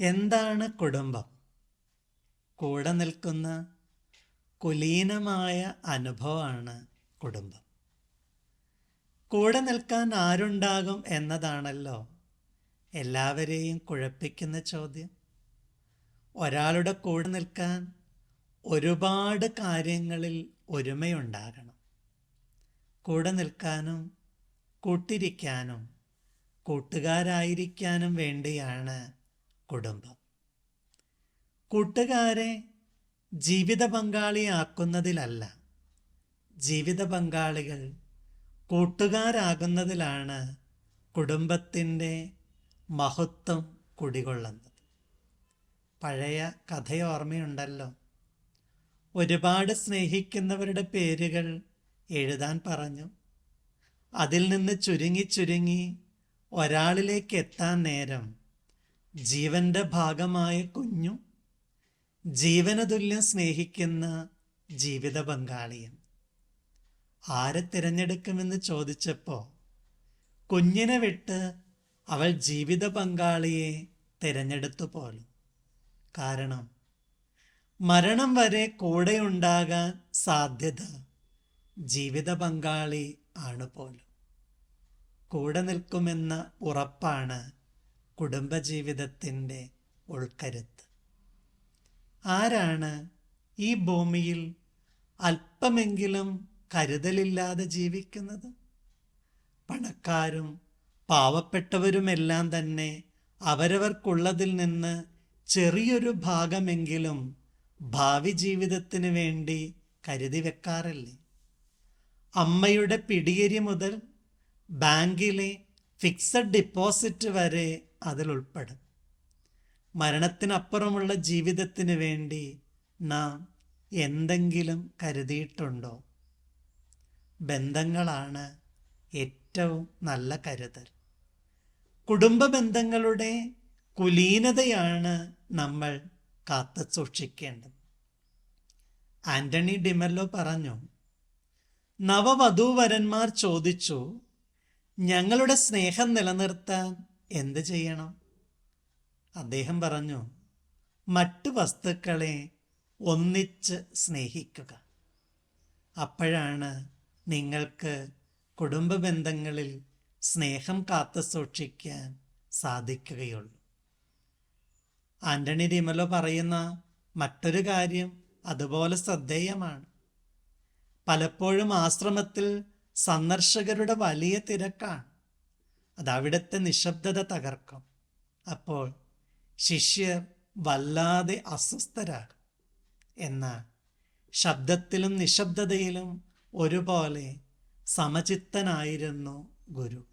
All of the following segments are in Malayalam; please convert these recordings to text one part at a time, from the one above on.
എന്താണ് കുടുംബം? കൂടെ നിൽക്കുന്ന കുലീനമായ അനുഭവമാണ് കുടുംബം. കൂടെ നിൽക്കാൻ ആരുണ്ടാകും എന്നതാണല്ലോ എല്ലാവരെയും കുഴപ്പിക്കുന്ന ചോദ്യം. ഒരാളുടെ കൂടെ നിൽക്കാൻ ഒരുപാട് കാര്യങ്ങളിൽ ഒരുമയുണ്ടാകണം. കൂടെ നിൽക്കാനും കൂട്ടിരിക്കാനും കൂട്ടുകാരായിരിക്കാനും വേണ്ടിയാണ് കുടുംബം. കൂട്ടുകാരെ ജീവിത പങ്കാളിയാക്കുന്നതിലല്ല ജീവിത പങ്കാളികൾ കൂട്ടുകാരാകുന്നതിലാണ് കുടുംബത്തിന്റെ മഹത്വം കുടികൊള്ളുന്നത്. പഴയ കഥയോർമ്മയുണ്ടല്ലോ. ഒരുപാട് സ്നേഹിക്കുന്നവരുടെ പേരുകൾ എഴുതാൻ പറഞ്ഞു. അതിൽ നിന്ന് ചുരുങ്ങി ചുരുങ്ങി ഒരാളിലേക്ക് എത്താൻ നേരം ജീവന്റെ ഭാഗമായ കുഞ്ഞു ജീവനതുല്യം സ്നേഹിക്കുന്ന ജീവിത പങ്കാളിയും ആരെ തിരഞ്ഞെടുക്കുമെന്ന് ചോദിച്ചപ്പോൾ കുഞ്ഞിനെ വിട്ട് അവൾ ജീവിത പങ്കാളിയെ തിരഞ്ഞെടുത്തു പോലും. കാരണം മരണം വരെ കൂടെയുണ്ടാകാൻ സാധ്യത ജീവിത പങ്കാളി ആണ് പോലും. കൂടെ നിൽക്കുമെന്ന ഉറപ്പാണ് കുടുംബജീവിതത്തിന്റെ ഉൾക്കരുത്ത്. ആരാണ് ഈ ഭൂമിയിൽ അല്പമെങ്കിലും കരുതലില്ലാതെ ജീവിക്കുന്നത്? പണക്കാരും പാവപ്പെട്ടവരുമെല്ലാം തന്നെ അവരവർക്കുള്ളതിൽ നിന്ന് ചെറിയൊരു ഭാഗമെങ്കിലും ഭാവി ജീവിതത്തിന് വേണ്ടി കരുതി വെക്കാറില്ലേ? അമ്മയുടെ പിടിയരി മുതൽ ബാങ്കിലെ ഫിക്സഡ് ഡിപ്പോസിറ്റ് വരെ അതിൽ ഉൾപ്പെടും മരണത്തിനപ്പുറമുള്ള ജീവിതത്തിന് വേണ്ടി നാം എന്തെങ്കിലും കരുതിയിട്ടുണ്ടോ? ബന്ധങ്ങളാണ് ഏറ്റവും നല്ല കരുതൽ. കുടുംബ ബന്ധങ്ങളുടെ കുലീനതയാണ് നമ്മൾ കാത്തു സൂക്ഷിക്കേണ്ടത്. ആന്റണി ഡിമെല്ലോ പറഞ്ഞു നവവധൂവരന്മാർ ചോദിച്ചു ഞങ്ങളുടെ സ്നേഹം നിലനിർത്താൻ എന്ത് ചെയ്യണം? അദ്ദേഹം പറഞ്ഞു മറ്റു വസ്തുക്കളെ ഒന്നിച്ച് സ്നേഹിക്കുക. അപ്പോഴാണ് നിങ്ങൾക്ക് കുടുംബ ബന്ധങ്ങളിൽ സ്നേഹം കാത്തു സൂക്ഷിക്കാൻ സാധിക്കുകയുള്ളൂ. ആന്റണി ഡിമലോ പറയുന്ന മറ്റൊരു കാര്യം അതുപോലെ ശ്രദ്ധേയമാണ്. പലപ്പോഴും ആശ്രമത്തിൽ സന്ദർശകരുടെ വലിയ തിരക്കാണ്. അത് അവിടുത്തെ നിശബ്ദത തകർക്കും. അപ്പോൾ ശിഷ്യർ വല്ലാതെ അസ്വസ്ഥരാകും. എന്നാൽ ശബ്ദത്തിലും നിശബ്ദതയിലും ഒരുപോലെ സമചിത്തനായിരുന്നു ഗുരു.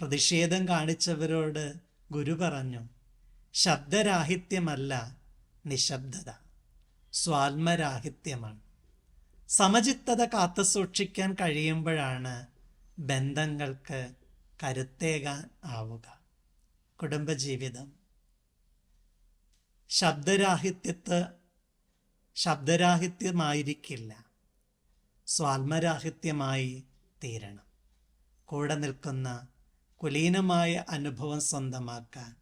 പ്രതിഷേധം കാണിച്ചവരോട് ഗുരു പറഞ്ഞു ശബ്ദരാഹിത്യമല്ല നിശബ്ദത. സ്വാത്മരാഹിത്യമാണ്. സമചിത്തത കാത്തുസൂക്ഷിക്കാൻ കഴിയുമ്പോഴാണ് ബന്ധങ്ങൾക്ക് കരുത്തേകാൻ ആവുക. കുടുംബജീവിതം. ശബ്ദരാഹിത്യത്ത് ശബ്ദരാഹിത്യമായിരിക്കില്ല. സ്വാത്മരാഹിത്യമായി തീരണം. കൂടെ നിൽക്കുന്ന കുലീനമായ അനുഭവം സ്വന്തമാക്കാൻ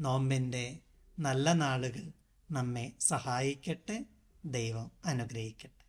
നോമ്പിന്റെ നല്ല നാളുകൾ നമ്മെ സഹായിക്കട്ടെ ദൈവം അനുഗ്രഹിക്കട്ടെ.